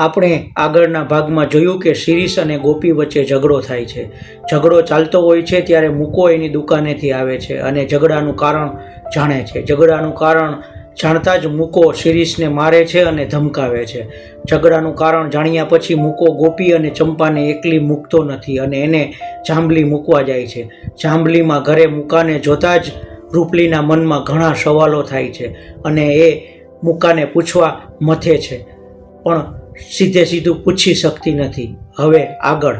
આપણે આગળના ભાગમાં જોયું કે શિરીષ અને ગોપી વચ્ચે ઝઘડો થાય છે. ઝઘડો ચાલતો હોય છે ત્યારે મૂકો એની દુકાનેથી આવે છે અને ઝઘડાનું કારણ જાણે છે. ઝઘડાનું કારણ જાણતા જ મૂકો શિરીષને મારે છે અને ધમકાવે છે. ઝઘડાનું કારણ જાણ્યા પછી મૂકો ગોપી અને ચંપાને એકલી મૂકતો નથી અને એને જાંબલી મૂકવા જાય છે. જાંબલીમાં ઘરે મૂકાને જોતા જ રૂપલીના મનમાં ઘણા સવાલો થાય છે અને એ મૂકાને પૂછવા મથે છે. પણ સીધે સીધું પૂછી શકતી નથી. હવે આગળ.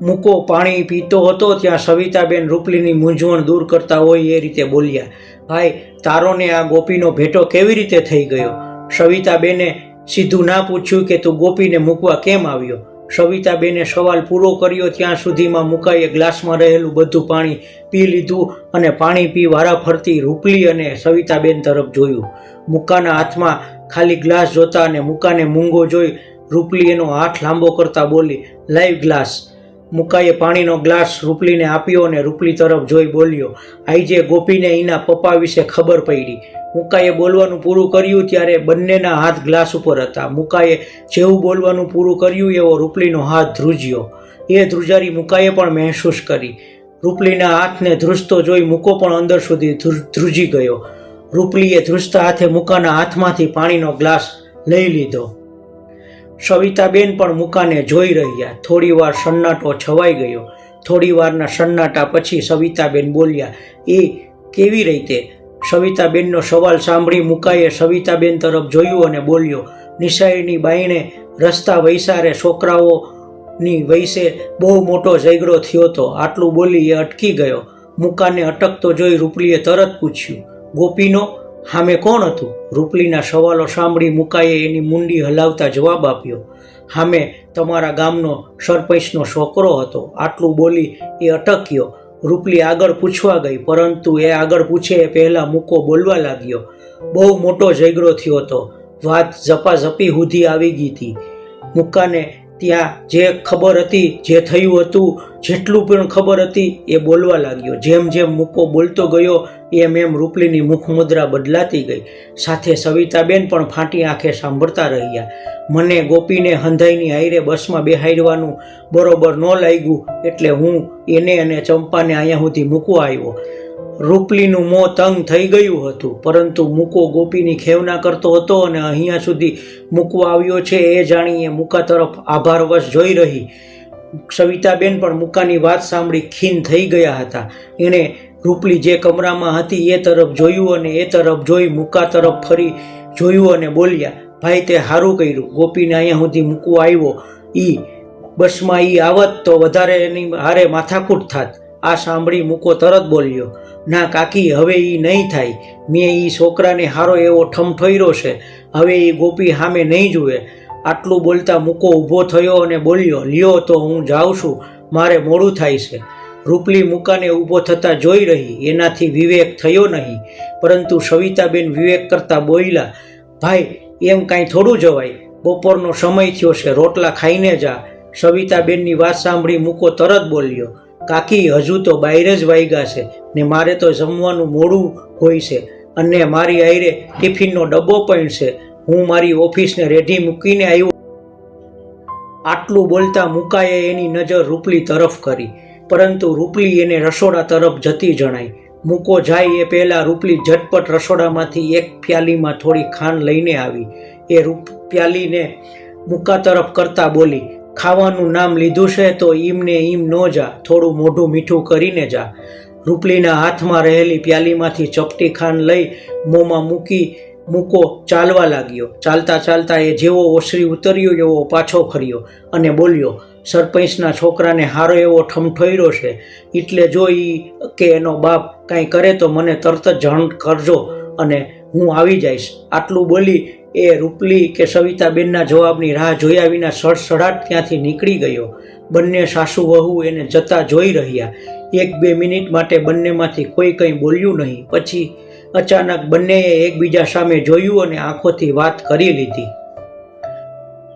મૂકો, પાણી પીતો હતો ત્યાં સવિતાબેન રૂપલીની મૂંઝવણ દૂર કરતા હોય એ રીતે બોલ્યા, ભાઈ તારોને આ ગોપીનો ભેટો કેવી રીતે થઈ ગયો? સવિતાબેને સીધું ના પૂછ્યું કે તું ગોપીને મૂકવા કેમ આવ્યો? સવિતાબેને સવાલ પૂરો કર્યો, ત્યાં સુધીમાં મુકાઈએ ગ્લાસમાં રહેલું બધું પાણી પી લીધું અને પાણી પી વારા ફરતી રૂપલી અને સવિતાબેન તરફ જોયું. મુકાના હાથમાં ખાલી ગ્લાસ જોતા અને મુકાને મૂંગો જોઈ રૂપલી એનો હાથ લાંબો કરતા બોલી લાઈવ ગ્લાસ. મુકાએ પાણીનો ગ્લાસ રૂપલીને આપ્યો અને રૂપલી તરફ જોઈ બોલ્યો આઈજે ગોપીને એના પપ્પા વિશે ખબર પડી. મુકાએ બોલવાનું પૂરું કર્યું ત્યારે બંનેના હાથ ગ્લાસ ઉપર હતા. મુકાએ જેવું બોલવાનું પૂરું કર્યું એવો રૂપલીનો હાથ ધ્રુજ્યો. એ ધ્રુજારી મુકાએ પણ મહેસૂસ કરી. રૂપલીના હાથને ધ્રુજતો જોઈ મૂકો પણ અંદર સુધી ધ્રુજી ગયો. રૂપલીએ ધ્રુજતા હાથે મુકાના હાથમાંથી પાણીનો ગ્લાસ લઈ લીધો. સવિતાબેન પણ મુકાને જોઈ રહ્યા. થોડીવાર સન્નાટો છવાઈ ગયો. થોડી વારના સન્નાટા પછી સવિતાબેન બોલ્યા, એ કેવી રીતે? સવિતાબેનનો સવાલ સાંભળી મુકાએ સવિતાબેન તરફ જોયું અને બોલ્યો, નિશાળની બાઈને રસ્તા વૈસારે છોકરાઓની વૈસે બહુ મોટો ઝઘડો થયો હતો આટલું બોલી એ અટકી ગયો. મુકાને અટકતો જોઈ રૂપલીએ તરત પૂછ્યું ગોપીનો સામે કોણ હતું? રૂપલીના સવાલો સાંભળી મુકાએ એની મુંડી હલાવતા જવાબ આપ્યો સામે તમારા ગામનો સરપંચનો છોકરો હતો. આટલું બોલી એ અટક્યો. રૂપલી આગળ પૂછવા ગઈ, પરંતુ એ આગળ પૂછે એ પહેલાં મૂકો બોલવા લાગ્યો. બહુ મોટો ઝઘડો થયો હતો. વાત ઝપાઝપી સુધી આવી ગઈ હતી. મુક્કાને ત્યાં જે ખબર હતી, જે થયું હતું, જેટલું પણ ખબર હતી, એ બોલવા લાગ્યો. જેમ જેમ મૂકો બોલતો ગયો, એમ એમ રૂપલીની મુખમુદ્રા બદલાતી ગઈ. સાથે સવિતાબેન પણ ફાટી આંખે સાંભળતા રહ્યા. મને ગોપીને હંધાઈની હાઈરે બસમાં બેહાડવાનું બરોબર ન લાગ્યું, એટલે હું એને અને ચંપાને અહીંયા સુધી મૂકવા આવ્યો. રૂપલીનું મોં તંગ થઈ ગયું હતું, પરંતુ મૂકો ગોપીની ખેવના કરતો હતો અને અહીંયા સુધી મૂકવા આવ્યો છે એ જાણીએ મૂકા તરફ આભારવશ જોઈ રહી. સવિતાબેન પણ મૂકાની વાત સાંભળી ખીન થઈ ગયા હતા. એણે રૂપલી જે કમરામાં હતી એ તરફ જોયું અને એ તરફ જોઈ મૂકા તરફ ફરી જોયું અને બોલ્યા, ભાઈ, તે સારું કર્યું. ગોપીને અહીંયા સુધી મૂકવા આવ્યો. ઈ બસમાં ઈ આવત તો વધારે એની હારે માથાકૂટ થાત. આ સાંભળી મૂકો તરત બોલ્યો, ના કાકી, હવે એ નહીં થાય. મેં એ છોકરાને હારો એવો ઠમઠોર્યો છે. હવે એ ગોપી સામે નહીં જુએ. આટલું બોલતા મૂકો ઊભો થયો અને બોલ્યો, લ્યો તો હું જાઉં છું. મારે મોડું થાય છે. રૂપલી મૂકાને ઊભો થતાં જોઈ રહી. એનાથી વિવેક થયો નહીં. પરંતુ સવિતાબેન વિવેક કરતા બોલ્યા, ભાઈ, એમ કાંઈ થોડું જવાય. બપોરનો સમય થયો છે. રોટલા ખાઈને જા. સવિતાબેનની વાત સાંભળી મૂકો તરત બોલ્યો કાકી, હજુ તો બહાર જ વાગ્યા છે ને મારે તો જમવાનું મોડું હોય છે અને મારી આયરે ટિફિનનો ડબ્બો પણ છે. હું મારી ઓફિસને રેડી મૂકીને આવ્યો આટલું બોલતા મુકાએ એની નજર રૂપલી તરફ કરી, પરંતુ રૂપલી એને રસોડા તરફ જતી જણાઈ. મૂકો જાય એ પહેલાં રૂપલી ઝટપટ રસોડામાંથી એક પ્યાલીમાં થોડી ખાંડ લઈને આવી. એ રૂપ પ્યાલીને મુકા તરફ કરતા બોલી ખાવાનું નામ લીધું છે તો ઈમને ઈમ ન જા, થોડું મોઢું મીઠું કરીને જા. રૂપલીના હાથમાં રહેલી પ્યાલીમાંથી ચપટી ખાંડ લઈ મોંમાં મૂકી, મૂકો, ચાલવા લાગ્યો. ચાલતા ચાલતા એ જેવો ઓસરી ઉતર્યો, એવો પાછો ફર્યો અને બોલ્યો, સરપંચના છોકરાને હારો એવો ઠમઠોયરો છે. એટલે જો એ કે એનો બાપ કાંઈ કરે તો મને તરત જ જાણ કરજો અને હું આવી જઈશ. આટલું બોલી એ રૂપલી કે સવિતાબેનના જવાબની રાહ જોયા વિના સડસડાટ ત્યાંથી નીકળી ગયો. બંને સાસુ વહુ એને જતા જોઈ રહ્યા. એક બે મિનિટ માટે બંનેમાંથી કોઈ કંઈ બોલ્યું નહીં. પછી અચાનક બંનેએ એકબીજા સામે જોયું અને આંખોથી વાત કરી લીધી.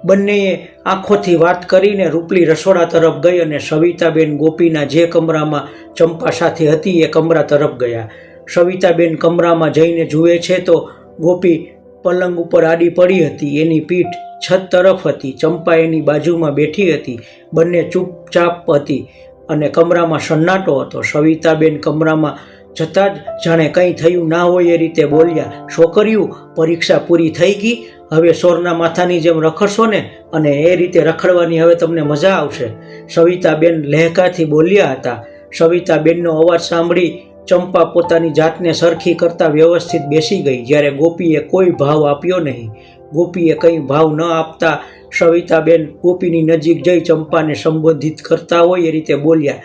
બંનેએ આંખોથી વાત કરીને રૂપલી રસોડા તરફ ગઈ અને સવિતાબેન ગોપીના જે કમરામાં ચંપા સાથે હતી એ કમરા તરફ ગયા. સવિતાબેન કમરામાં જઈને જુએ છે તો ગોપી પલંગ ઉપર આડી પડી હતી. એની પીઠ છત તરફ હતી. ચંપા એની બાજુમાં બેઠી હતી. બંને ચૂપચાપ હતી અને કમરામાં સન્નાટો હતો. સવિતાબેન કમરામાં જતાં જ જાણે કંઈ થયું ના હોય એ રીતે બોલ્યા, છોકરીઓ, પરીક્ષા પૂરી થઈ ગઈ? હવે સોરના માથાની જેમ રખડશો ને અને એ રીતે રખડવાની હવે તમને મજા આવશે. સવિતાબેન લહેકાથી બોલ્યા હતા. સવિતાબેનનો અવાજ સાંભળી ચંપા પોતાની જાતને સરખી કરતા વ્યવસ્થિત બેસી ગઈ જ્યારે ગોપીએ કોઈ ભાવ આપ્યો નહીં. ગોપીએ કંઈ ભાવ ન આપતા સવિતાબેન ગોપીની નજીક જઈ ચંપાને સંબોધિત કરતા હોય એ રીતે બોલ્યા,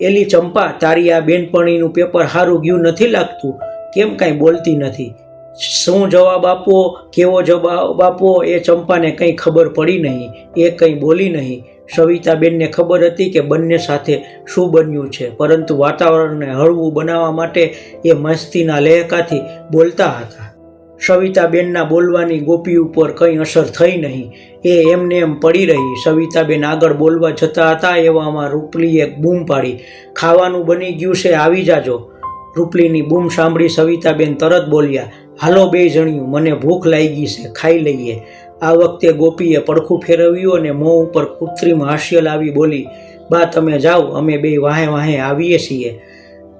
એલી ચંપા, તારી આ બેનપણીનું પેપર સારું ગયું નથી લાગતું. કેમ કાંઈ બોલતી નથી? શું જવાબ આપવો કેવો જવાબ આપવો એ ચંપાને કંઈ ખબર પડી નહીં. એ કંઈ બોલી નહીં. સવિતાબેનને ખબર હતી કે બંને સાથે શું બન્યું છે, પરંતુ વાતાવરણને હળવું બનાવવા માટે એ મસ્તીના લહેકાથી બોલતા હતા. સવિતાબેનના બોલવાની ગોપી ઉપર કંઈ અસર થઈ નહીં. એ એમને એમ પડી રહી. સવિતાબેન આગળ બોલવા જતા હતા એવામાં રૂપલીએ બૂમ પાડી. ખાવાનું બની ગયું છે, આવી જાજો. રૂપલીની બૂમ સાંભળી સવિતાબેન તરત બોલ્યા, હાલો બે જણિયું મને ભૂખ લાગી છે, ખાઈ લઈએ. આ વખતે ગોપીએ પડખું ફેરવ્યું અને મોં ઉપર કૃત્રિમ હાસ્ય લાવી બોલી, બા, તમે જાઓ, અમે બે વાહે વાહે આવીએ છીએ.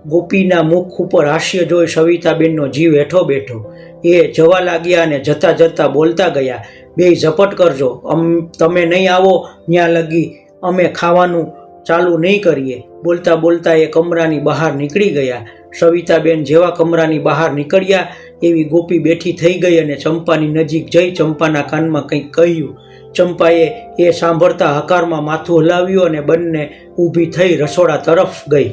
ગોપીના મુખ ઉપર હાસ્ય જોઈ સવિતાબેનનો જીવ હેઠો બેઠો. એ જવા લાગ્યા અને જતા જતા બોલતા ગયા, બે, ઝપટ કરજો. અમ, તમે નહીં આવો ત્યાં લગી અમે ખાવાનું ચાલુ નહીં કરીએ. બોલતા બોલતા એ કમરાની બહાર નીકળી ગયા. સવિતાબેન જેવા કમરાની બહાર નીકળ્યા એવી ગોપી બેઠી થઈ ગઈ અને ચંપાની નજીક જઈ ચંપાના કાનમાં કંઈક કહ્યું. ચંપાએ એ સાંભળતા હકારમાં માથું હલાવ્યું અને બંને ઊભી થઈ રસોડા તરફ ગઈ.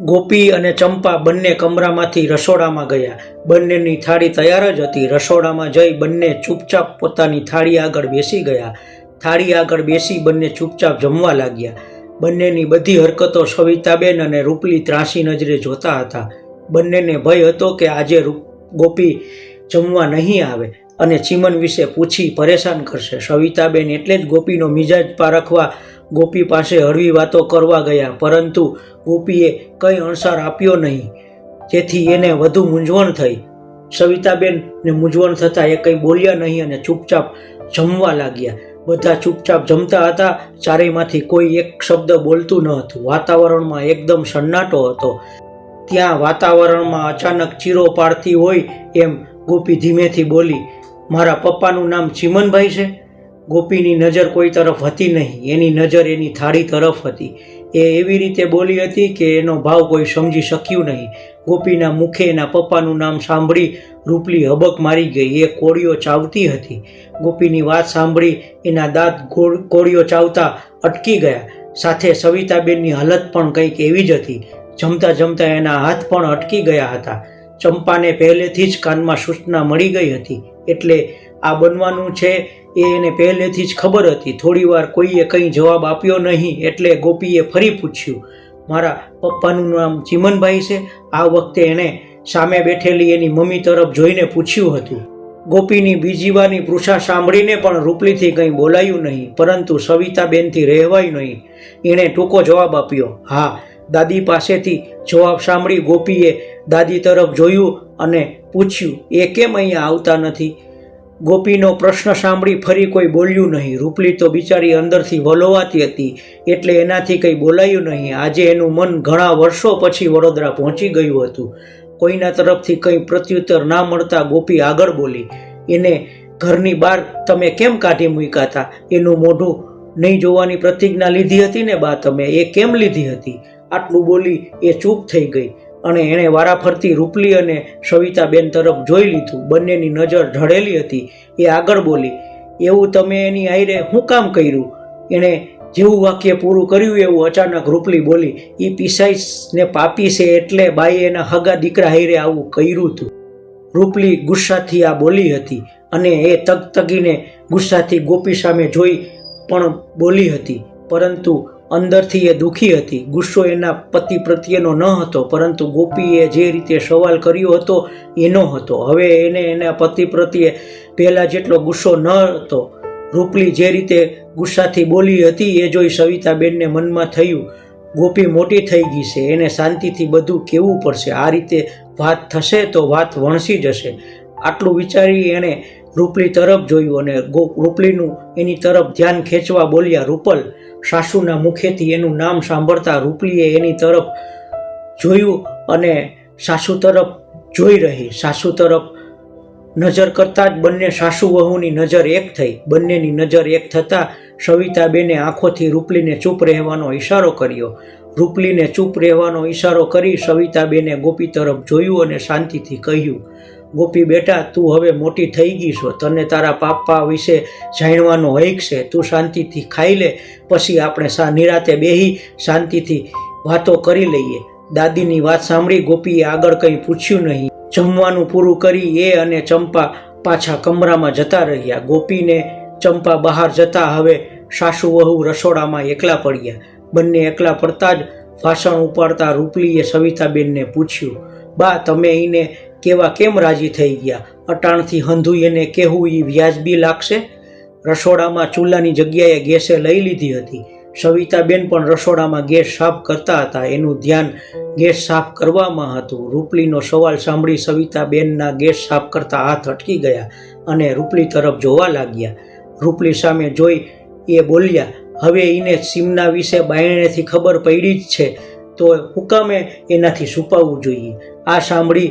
ગોપી અને ચંપા બંને કમરામાંથી રસોડામાં ગયા. બંનેની થાળી તૈયાર જ હતી. રસોડામાં જઈ બંને ચૂપચાપ પોતાની થાળી આગળ બેસી ગયા. થાળી આગળ બેસી બંને ચૂપચાપ જમવા લાગ્યા. બંનેની બધી હરકતો સવિતાબેન અને રૂપલી ત્રાસી નજરે જોતા હતા. બંનેને ભય હતો કે આજે ગોપી જમવા નહીં આવે અને ચીમન વિશે પૂછી પરેશાન કરશે. સવિતાબેન એટલે જ ગોપીનો મિજાજ પારખવા ગોપી પાસે હળવી વાતો કરવા ગયા, પરંતુ ગોપીએ કંઈ અણસાર આપ્યો નહીં. જેથી એને વધુ મૂંઝવણ થઈ. સવિતાબેનને મૂંઝવણ થતાં એ કંઈ બોલ્યા નહીં અને ચૂપચાપ જમવા લાગ્યા. બધા ચૂપચાપ જમતા હતા, ચારેયમાંથી કોઈ એક શબ્દ બોલતું ન હતું. વાતાવરણમાં એકદમ સન્નાટો હતો. ત્યાં વાતાવરણમાં અચાનક ચીરો પાડતી હોય એમ ગોપી ધીમેથી બોલી, મારા પપ્પાનું નામ ચીમનભાઈ છે. ગોપીની નજર કોઈ તરફ હતી નહીં. એની નજર એની થાળી તરફ હતી. એ એવી રીતે બોલી હતી કે એનો ભાવ કોઈ સમજી શક્યું નહીં. ગોપીના મુખે એના પપ્પાનું નામ સાંભળી રૂપલી હબક મારી ગઈ. એ કોળીઓ ચાવતી હતી. ગોપીની વાત સાંભળી એના દાંત કોળીઓ ચાવતા અટકી ગયા. સાથે સવિતાબેનની હાલત પણ કંઈક એવી જ હતી. જમતા જમતા એના હાથ પણ અટકી ગયા હતા. ચંપાને પહેલેથી જ કાનમાં સૂચના મળી ગઈ હતી. એટલે આ બનવાનું છે એ એને પહેલેથી જ ખબર હતી. થોડીવાર કોઈએ કંઈ જવાબ આપ્યો નહીં એટલે ગોપીએ ફરી પૂછ્યું, મારા પપ્પાનું નામ ચીમનભાઈ છે? આ વખતે એણે સામે બેઠેલી એની મમ્મી તરફ જોઈને પૂછ્યું હતું. ગોપીની બીજી વારની પૃષા સાંભળીને પણ રૂપલીથી કંઈ બોલાયું નહીં, પરંતુ સવિતાબેનથી રહેવાયું નહીં. એણે ટૂંકો જવાબ આપ્યો, હા દાદી પાસેથી જવાબ સાંભળી ગોપીએ દાદી તરફ જોયું અને પૂછ્યું, એ કેમ અહીંયા આવતા નથી? ગોપીનો પ્રશ્ન સાંભળી ફરી કોઈ બોલ્યું નહીં. રૂપલી તો બિચારી અંદરથી વલોવાતી હતી, એટલે એનાથી કંઈ બોલાયું નહીં. આજે એનું મન ઘણા વર્ષો પછી વડોદરા પહોંચી ગયું હતું. કોઈના તરફથી કંઈ પ્રત્યુત્તર ના મળતા ગોપી આગળ બોલી, એને ઘરની બહાર તમે કેમ કાઢી મૂક્યા હતા એનું મોઢું નહીં જોવાની પ્રતિજ્ઞા લીધી હતી ને બા તમે? એ કેમ લીધી હતી? આટલું બોલી એ ચૂપ થઈ ગઈ અને એણે વારાફરતી રૂપલી અને સવિતાબેન તરફ જોઈ લીધું. બંનેની નજર ઢળેલી હતી. એ આગળ બોલી, એવું તમે એની આઈરે હું કામ કર્યું? એણે જેવું વાક્ય પૂરું કર્યું એવું અચાનક રૂપલી બોલી એ પિસાઈસ ને પાપી છે એટલે બાઈએ એના હગા દીકરા હાઈરે આવું કર્યું હતું રૂપલી ગુસ્સાથી આ બોલી હતી અને એ તગતગીને ગુસ્સાથી ગોપી સામે જોઈ પણ બોલી હતી, પરંતુ અંદરથી એ દુઃખી હતી. ગુસ્સો એના પતિ પ્રત્યેનો ન હતો, પરંતુ ગોપીએ જે રીતે સવાલ કર્યો હતો એનો હતો. હવે એને એના પતિ પ્રત્યે પહેલાં જેટલો ગુસ્સો ન હતો. રૂપલી જે રીતે ગુસ્સાથી બોલી હતી એ જોઈ સવિતાબેનને મનમાં થયું, ગોપી મોટી થઈ ગઈ છે, એને શાંતિથી બધું કહેવું પડશે? આ રીતે વાત થશે તો વાત વણસી જશે. આટલું વિચારી એણે રૂપલી તરફ જોયું અને ગો, રૂપલીનું એની તરફ ધ્યાન ખેંચવા બોલ્યા, રૂપલ સાસુના મુખેથી એનું નામ સાંભળતા રૂપલીએ એની તરફ જોયું અને સાસુ તરફ જોઈ રહી. સાસુ તરફ નજર કરતાં જ બંને સાસુ વહુની નજર એક થઈ. બંનેની નજર એક થતાં સવિતાબેને આંખોથી રૂપલીને ચૂપ રહેવાનો ઈશારો કર્યો. રૂપલીને ચૂપ રહેવાનો ઈશારો કરી સવિતાબેને ગોપી તરફ જોયું અને શાંતિથી કહ્યું ગોપી બેટા, તું હવે મોટી થઈ ગઈ છો. તને તારા પાપા વિશે જાણવાનો હૈક છે. તું શાંતિથી ખાઈ લે, પછી આપણે સા, નિરાતે બેહી શાંતિથી વાતો કરી લઈએ. દાદીની વાત સાંભળી ગોપીએ આગળ કંઈ પૂછ્યું નહીં. જમવાનું પૂરું કરી એ અને ચંપા પાછા કમરામાં જતા રહ્યા. ગોપીને ચંપા બહાર જતા હવે સાસુ વહુ રસોડામાં એકલા પડ્યા. બંને એકલા પડતા જ ભાષણ ઉપાડતા રૂપલીએ સવિતાબેનને પૂછ્યું, બા, તમે એને કેવા કેમ રાજી થઈ ગયા? અટાણથી હંધુ એને કહેવું એ વ્યાજબી લાગશે? રસોડામાં ચૂલાની જગ્યાએ ગેસે લઈ લીધી હતી. સવિતાબેન પણ રસોડામાં ગેસ સાફ કરતા હતા. એનું ધ્યાન ગેસ સાફ કરવામાં હતું. રૂપલીનો સવાલ સાંભળી સવિતાબેનના ગેસ સાફ કરતા હાથ અટકી ગયા અને રૂપલી તરફ જોવા લાગ્યા. રૂપલી સામે જોઈ એ બોલ્યા, હવે એને સીમના વિશે બાયણેથી ખબર પડી જ છે. તો હુકામે એનાથી છુપાવવું જોઈએ. આ સાંભળી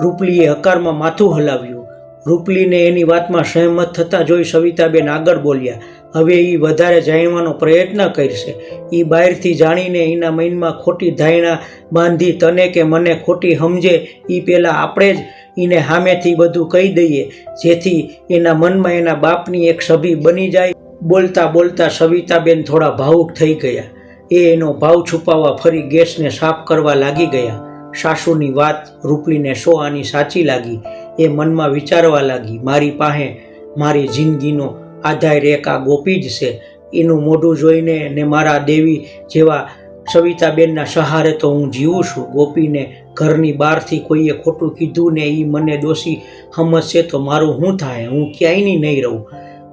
રૂપલીએ હકારમાં માથું હલાવ્યું. રૂપલીને એની વાતમાં સહેમત થતાં જોઈ સવિતાબેન આગળ બોલ્યા, હવે એ વધારે જાણવાનો પ્રયત્ન કરશે. એ બહારથી જાણીને એના મનમાં ખોટી ધારણા બાંધી તને કે મને ખોટી સમજે એ પહેલાં આપણે જ એને સામેથી બધું કહી દઈએ. જેથી એના મનમાં એના બાપની એક સભી બની જાય. બોલતા બોલતા સવિતાબેન થોડા ભાવુક થઈ ગયા. એ એનો ભાવ છુપાવવા ફરી ગેસને સાફ કરવા લાગી ગયા. સાસુની વાત રૂપલીને સો આની સાચી લાગી, એ મનમાં વિચારવા લાગી, મારી પાસે મારી જિંદગીનો આધાર એક આ ગોપી જ છે. એનું મોઢું જોઈને ને મારા દેવી જેવા સવિતાબેનના સહારે તો હું જીવું છું. ગોપીને ઘરની બહારથી કોઈએ ખોટું કીધું ને એ મને દોષી સમજશે તો મારું શું થાય? હું ક્યાંયની નહીં રહું.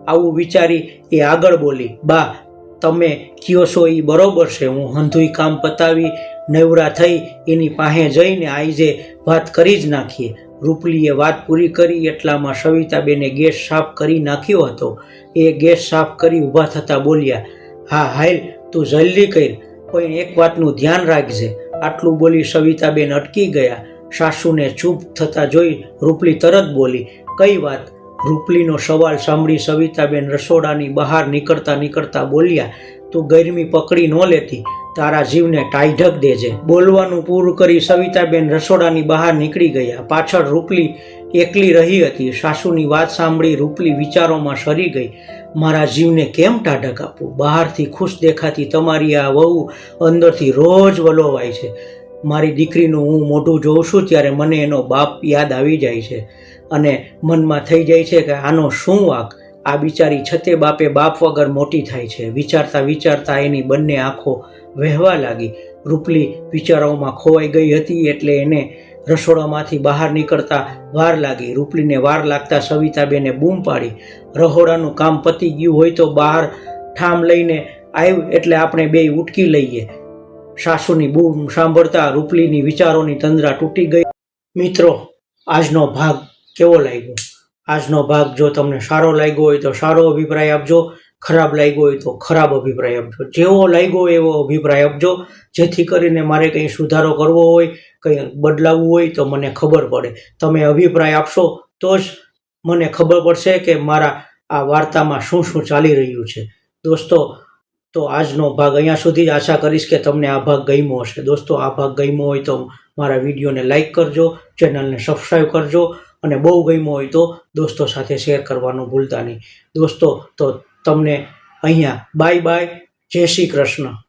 આવું વિચારી એ આગળ બોલી, બા, તમે કયો છો એ બરોબર છે. હું હંધુઈ કામ પતાવી નવરા થઈ એની પાસે જઈને આજે વાત કરી જ નાખીએ. રૂપલીએ વાત પૂરી કરી એટલામાં સવિતાબેને ગેસ સાફ કરી નાખ્યો હતો. એ ગેસ સાફ કરી ઊભા થતાં બોલ્યા, હા, હાલ, તું જલ્દી કર, પણ એક વાતનું ધ્યાન રાખજે. આટલું બોલી સવિતાબેન અટકી ગયા. સાસુને ચૂપ થતાં જોઈ રૂપલી તરત બોલી, કઈ વાત? રૂપલીનો સવાલ સાંભળી સવિતાબેન રસોડાની બહાર નીકળતા નીકળતા બોલ્યા, તું ગરમી પકડી ન લેતી તારા જીવને ટાઈઢક દેજે. બોલવાનું પૂરું કરી સવિતાબેન રસોડાની બહાર નીકળી ગયા. પાછળ રૂપલી એકલી રહી હતી. સાસુની વાત સાંભળી રૂપલી વિચારોમાં સરી ગઈ. મારા જીવને કેમ ટાઢક આપવું? બહારથી ખુશ દેખાતી તમારી આ વહુ અંદરથી રોજ વલોવાય છે. મારી દીકરીનું હું મોઢું જોઉં છું ત્યારે મને એનો બાપ યાદ આવી જાય છે. અને મનમાં થઈ જાય છે કે આનો શું વાક? આ બિચારી છતે બાપે બાપ વગર મોટી થાય છે. વિચારતા વિચારતા એની બંને આંખો વહેવા લાગી. રૂપલી વિચારોમાં ખોવાઈ ગઈ હતી એટલે એને રસોડામાંથી બહાર નીકળતા વાર લાગી. રૂપલીને વાર લાગતા સવિતાબેને બૂમ પાડી. રહોડાનું કામ પતી ગયું હોય તો બહાર ઠામ લઈને આવ્યું એટલે આપણે બે ઉટકી લઈએ. સાસુની બૂમ સાંભળતા રૂપલીની વિચારોની તંદ્રા તૂટી ગઈ. મિત્રો, આજનો ભાગ કેવો લાગ્યો? આજનો ભાગ જો તમને સારો લાગ્યો હોય તો સારો અભિપ્રાય આપજો, ખરાબ લાગ્યો હોય તો ખરાબ અભિપ્રાય આપજો. જેવો લાગ્યો એવો અભિપ્રાય આપજો, જેથી કરીને મારે કંઈ સુધારો કરવો હોય, કંઈ બદલાવવું હોય તો મને ખબર પડે. તમે અભિપ્રાય આપશો તો જ મને ખબર પડશે કે મારા આ વાર્તામાં શું શું ચાલી રહ્યું છે. દોસ્તો, તો આજનો ભાગ અહીંયા સુધી જ આશા કરીશ કે તમને આ ભાગ ગમ્યો હશે. દોસ્તો, આ ભાગ ગમ્યો હોય તો મારા વિડીયોને લાઇક કરજો, ચેનલને સબસ્ક્રાઈબ કરજો અને બહુ ગમ્યો હોય તો દોસ્તો સાથે શેર કરવાનું ભૂલતા નહીં. દોસ્તો, તો તમને અહીંયા બાય બાય જય શ્રી કૃષ્ણ.